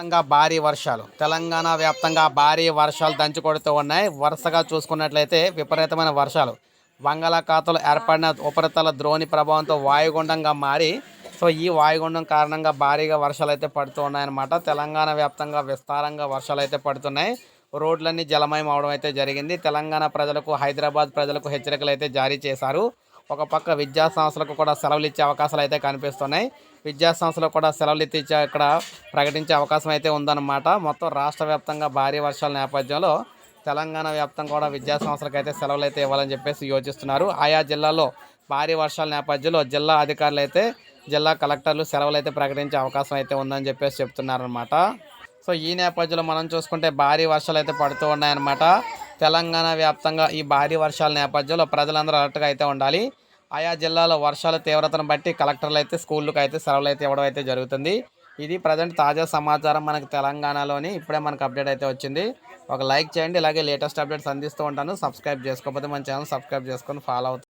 వ్యాప్తంగా భారీ వర్షాలు. తెలంగాణ వ్యాప్తంగా భారీ వర్షాలు దంచుకొడుతూ ఉన్నాయి. వరుసగా చూసుకున్నట్లయితే విపరీతమైన వర్షాలు. బంగాళాఖాతంలో ఏర్పడిన ఉపరితల ద్రోణి ప్రభావంతో వాయుగుండంగా మారి సో ఈ వాయుగుండం కారణంగా భారీగా వర్షాలు అయితే పడుతూ ఉన్నాయన్నమాట. తెలంగాణ వ్యాప్తంగా విస్తారంగా వర్షాలు అయితే పడుతున్నాయి. రోడ్లన్నీ జలమయం అవడం అయితే జరిగింది. తెలంగాణ ప్రజలకు హైదరాబాద్ ప్రజలకు హెచ్చరికలు అయితే జారీ చేశారు. ఒక పక్క విద్యా సంస్థలకు కూడా సెలవులు ఇచ్చే అవకాశాలు అయితే కనిపిస్తున్నాయి. విద్యా సంస్థలకు కూడా సెలవులు ఇచ్చే ఇక్కడ ప్రకటించే అవకాశం అయితే ఉందన్నమాట. మొత్తం రాష్ట్ర వ్యాప్తంగా భారీ వర్షాల నేపథ్యంలో తెలంగాణ వ్యాప్తంగా కూడా విద్యా సంస్థలకు అయితే సెలవులు అయితే ఇవ్వాలని చెప్పేసి యోచిస్తున్నారు. ఆయా జిల్లాలో భారీ వర్షాల నేపథ్యంలో జిల్లా అధికారులు అయితే జిల్లా కలెక్టర్లు సెలవులు అయితే ప్రకటించే అవకాశం అయితే ఉందని చెప్పేసి చెప్తున్నారనమాట సో ఈ నేపథ్యంలో మనం చూసుకుంటే భారీ వర్షాలు అయితే పడుతూ ఉన్నాయన్నమాట. తెలంగాణ వ్యాప్తంగా ఈ భారీ వర్షాల నేపథ్యంలో ప్రజలందరూ అలర్ట్గా అయితే ఉండాలి. ఆయా జిల్లాలో వర్షాల తీవ్రతను బట్టి కలెక్టర్లు అయితే స్కూళ్ళకి అయితే సెలవులు అయితే ఇవ్వడం అయితే జరుగుతుంది. ఇది ప్రజెంట్ తాజా సమాచారం మనకు తెలంగాణలోని ఇప్పుడే మనకు అప్డేట్ అయితే వచ్చింది. ఒక లైక్ చేయండి. ఇలాగే లేటెస్ట్ అప్డేట్స్ అందిస్తూ ఉంటాను. సబ్స్క్రైబ్ చేసుకోకపోతే మన ఛానల్ సబ్స్క్రైబ్ చేసుకొని ఫాలో అవుతాను